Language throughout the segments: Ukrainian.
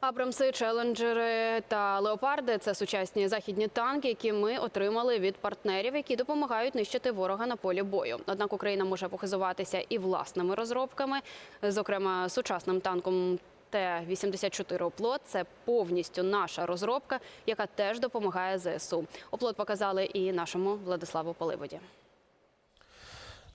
Абрамси, челенджери та леопарди це сучасні західні танки, які ми отримали від партнерів, які допомагають нищити ворога на полі бою. Однак Україна може похизуватися і власними розробками, зокрема сучасним танком. Т-84 «Оплот» – це повністю наша розробка, яка теж допомагає ЗСУ. «Оплот» показали і нашому Владиславу Поливоді.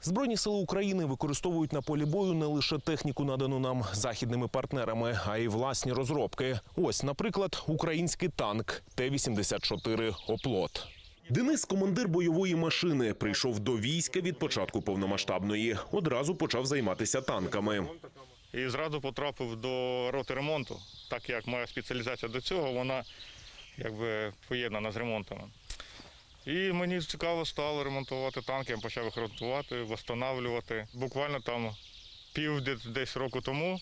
Збройні сили України використовують на полі бою не лише техніку, надану нам західними партнерами, а й власні розробки. Ось, наприклад, український танк Т-84 «Оплот». Денис, командир бойової машини, прийшов до війська від початку повномасштабної. Одразу почав займатися танками. і зразу потрапив до роти ремонту, так як моя спеціалізація до цього, вона якби поєднана з ремонтами. І мені цікаво стало ремонтувати танки, я почав їх ремонтувати, встановлювати. Буквально там пів десь- року тому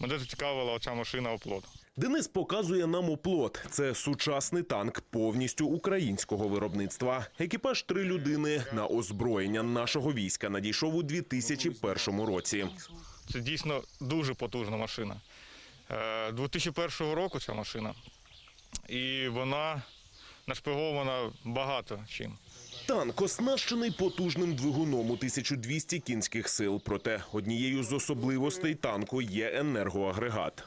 мене зацікавила оця машина оплот. Денис показує нам оплот. Це сучасний танк повністю українського виробництва. Екіпаж три людини на озброєння нашого війська надійшов у 2001 році. Це дійсно дуже потужна машина. Е, 2001 року ця машина, і вона нашпигована багато чим. Танк оснащений потужним двигуном у 1200 кінських сил. Проте однією з особливостей танку є енергоагрегат.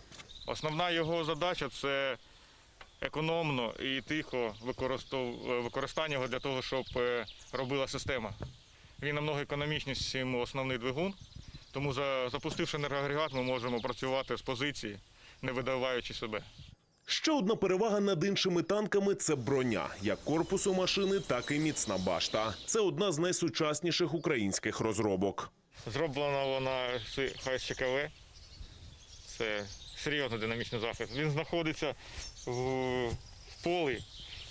Основна його задача це економно і тихо використання його для того, щоб е, робила система. Він намного економічніший, ніж основний двигун, тому за- запустивши енергоагрегат, ми можемо працювати з позиції, не видаваючи себе. Ще одна перевага над іншими танками це броня, як корпусу машини, так і міцна башта. Це одна з найсучасніших українських розробок. Зроблена вона з ХСЧКВ. Це серйозний динамічний захист. Він знаходиться в, полі.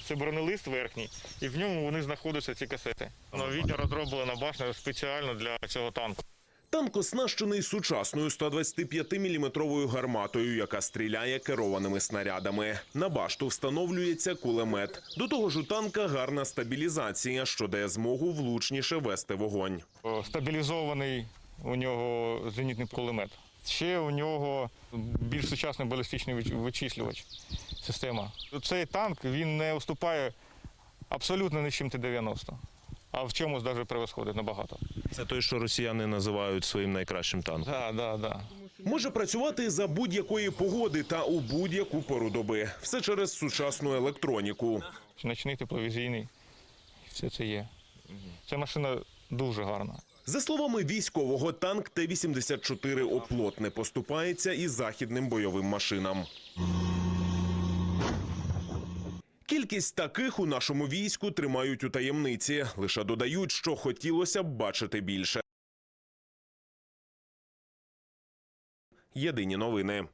Це бронелист верхній, і в ньому вони знаходяться ці касети. Новітня розроблена башня спеціально для цього танку. Танк оснащений сучасною 125-мм гарматою, яка стріляє керованими снарядами. На башту встановлюється кулемет. До того ж, у танка гарна стабілізація, що дає змогу влучніше вести вогонь. Стабілізований у нього зенітний кулемет. Ще у нього більш сучасний балістичний вичислювач система. Цей танк він не уступає абсолютно нічим Т-90, а в чомусь навіть превосходить набагато. Це той, що росіяни називають своїм найкращим танком. Так, так, так. Може працювати за будь-якої погоди та у будь-яку пору доби. Все через сучасну електроніку. Ночний тепловізійний. Все це є. Ця машина дуже гарна. За словами військового, танк Т-84 «Оплот» не поступається і західним бойовим машинам. Кількість таких у нашому війську тримають у таємниці. Лише додають, що хотілося б бачити більше. Єдині новини.